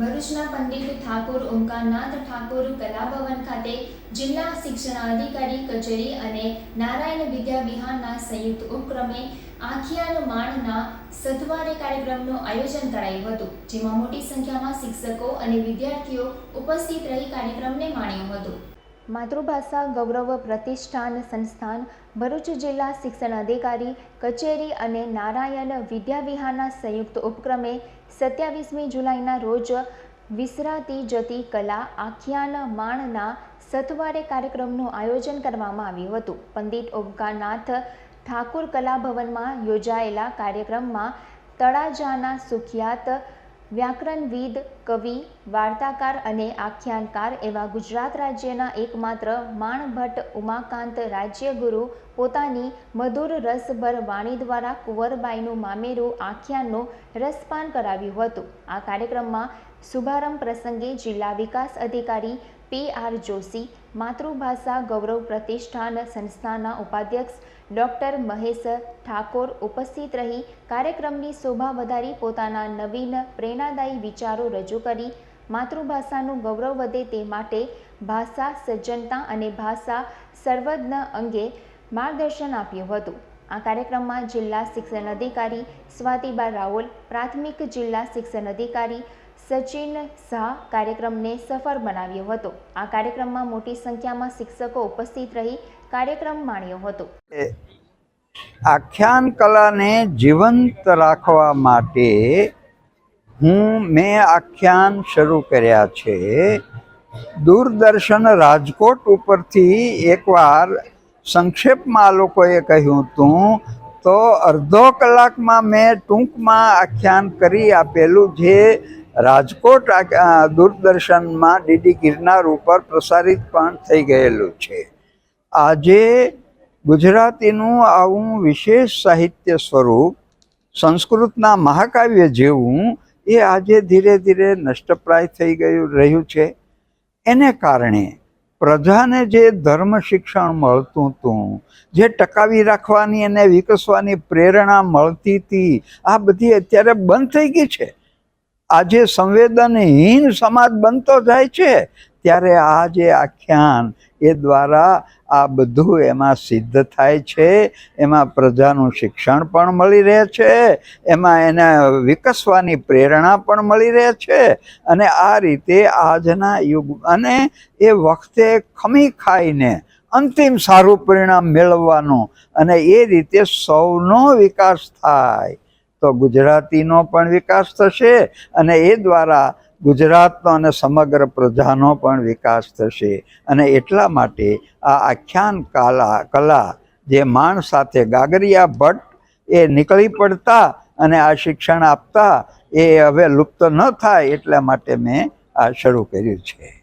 ભરૂચના પંડિત ઠાકોર ઓમકારનાથ ઠાકોર કલાભવન ખાતે જિલ્લા શિક્ષણાધિકારી કચેરી અને નારાયણ વિદ્યા વિહારના સંયુક્ત ઉપક્રમે આખિયાન માણના સથવારે કાર્યક્રમનું આયોજન કરાયું હતું, જેમાં મોટી સંખ્યામાં શિક્ષકો અને વિદ્યાર્થીઓ ઉપસ્થિત રહી કાર્યક્રમને માણ્યો હતો. માતૃભાષા ગૌરવ પ્રતિષ્ઠાન સંસ્થાન ભરૂચ જિલ્લા શિક્ષણ અધિકારી કચેરી અને નારાયણ વિદ્યાવિહારના સંયુક્ત ઉપક્રમે સત્યાવીસમી જુલાઈના રોજ વિસરાતી જતી કલા આખ્યાન માણના સથવારે કાર્યક્રમનું આયોજન કરવામાં આવ્યું હતું. પંડિત ઓમકારનાથ ઠાકુર કલાભવનમાં યોજાયેલા કાર્યક્રમમાં તળાજાના સુખ્યાત વ્યાકરણવિદ, કવિ, વાર્તાકાર અને આખ્યાનકાર એવા ગુજરાત રાજ્યના એકમાત્ર માણભટ્ટ ઉમાકાંત રાજ્યગુરુ પોતાની મધુર રસભર વાણી દ્વારા કુંવરબાઈનું મામેરું આખ્યાનનું રસપાન કરાવ્યું હતું. આ કાર્યક્રમમાં શુભારંભ પ્રસંગે જિલ્લા વિકાસ અધિકારી પી આર જોશી, માતૃભાષા ગૌરવ પ્રતિષ્ઠાન સંસ્થાના ઉપાધ્યક્ષ ડૉક્ટર મહેશ ઠાકોર ઉપસ્થિત રહી કાર્યક્રમની શોભા વધારી પોતાના નવીન પ્રેરણાદાયી વિચારો રજૂ કરી માતૃભાષાનું ગૌરવ વધે તે માટે ભાષા સજ્જનતા અને ભાષા સર્વજ્ઞ અંગે માર્ગદર્શન આપ્યું હતું. આ કાર્યક્રમમાં જિલ્લા શિક્ષણ અધિકારી સ્વાતિબા રાવલ, પ્રાથમિક જિલ્લા શિક્ષણ અધિકારી સચિન શાહ કાર્યક્રમને સફળ બનાવ્યો હતો. આ કાર્યક્રમમાં મોટી સંખ્યામાં શિક્ષકો ઉપસ્થિત રહી કાર્યક્રમ માણ્યો હતો. આખ્યાન કલાને જીવંત રાખવા માટે હું મેં આખ્યાન શરૂ કર્યા છે. દૂરદર્શન રાજકોટ ઉપરથી એકવાર સંક્ષેપમાં લોકોએ કહ્યું હતું, તો અડધો કલાકમાં મેં ટૂંકમાં આખ્યાન કરી આપેલું જે રાજકોટ દૂરદર્શનમાં ડીડી ગિરનાર ઉપર પ્રસારિત પણ થઈ ગયેલું છે. આજે ગુજરાતીનું આવું વિશેષ સાહિત્ય સ્વરૂપ, સંસ્કૃતના મહાકાવ્ય જેવું, એ આજે ધીરે ધીરે નષ્ટપ્રાય થઈ ગયું, રહ્યું છે. એને કારણે પ્રજાને જે ધર્મ શિક્ષણ મળતું હતું, જે ટકાવી રાખવાની અને વિકસવાની પ્રેરણા મળતી હતી, આ બધી અત્યારે બંધ થઈ ગઈ છે. આજે સંવેદનહીન સમાજ બનતો જાય છે, ત્યારે આ જે આખ્યાન એ દ્વારા આ બધું એમાં સિદ્ધ થાય છે, એમાં પ્રજાનું શિક્ષણ પણ મળી રહે છે, એમાં એને વિકસવાની પ્રેરણા પણ મળી રહે છે અને આ રીતે આજના યુગ અને એ વખતે ખમી ખાઈને અંતિમ સારું પરિણામ મેળવવાનું અને એ રીતે સૌનો વિકાસ થાય. તો ગુજરાતીનો પણ વિકાસ થશે અને એ દ્વારા ગુજરાતનો અને સમગ્ર પ્રજાનો પણ વિકાસ થશે. અને એટલા માટે આ આખ્યાન કલા કલા જે માણ સાથે ગાગરિયા ભટ્ટ એ નીકળી પડતા અને આ શિક્ષણ આપતા એ હવે લુપ્ત ન થાય એટલા માટે મેં આ શરૂ કર્યું છે.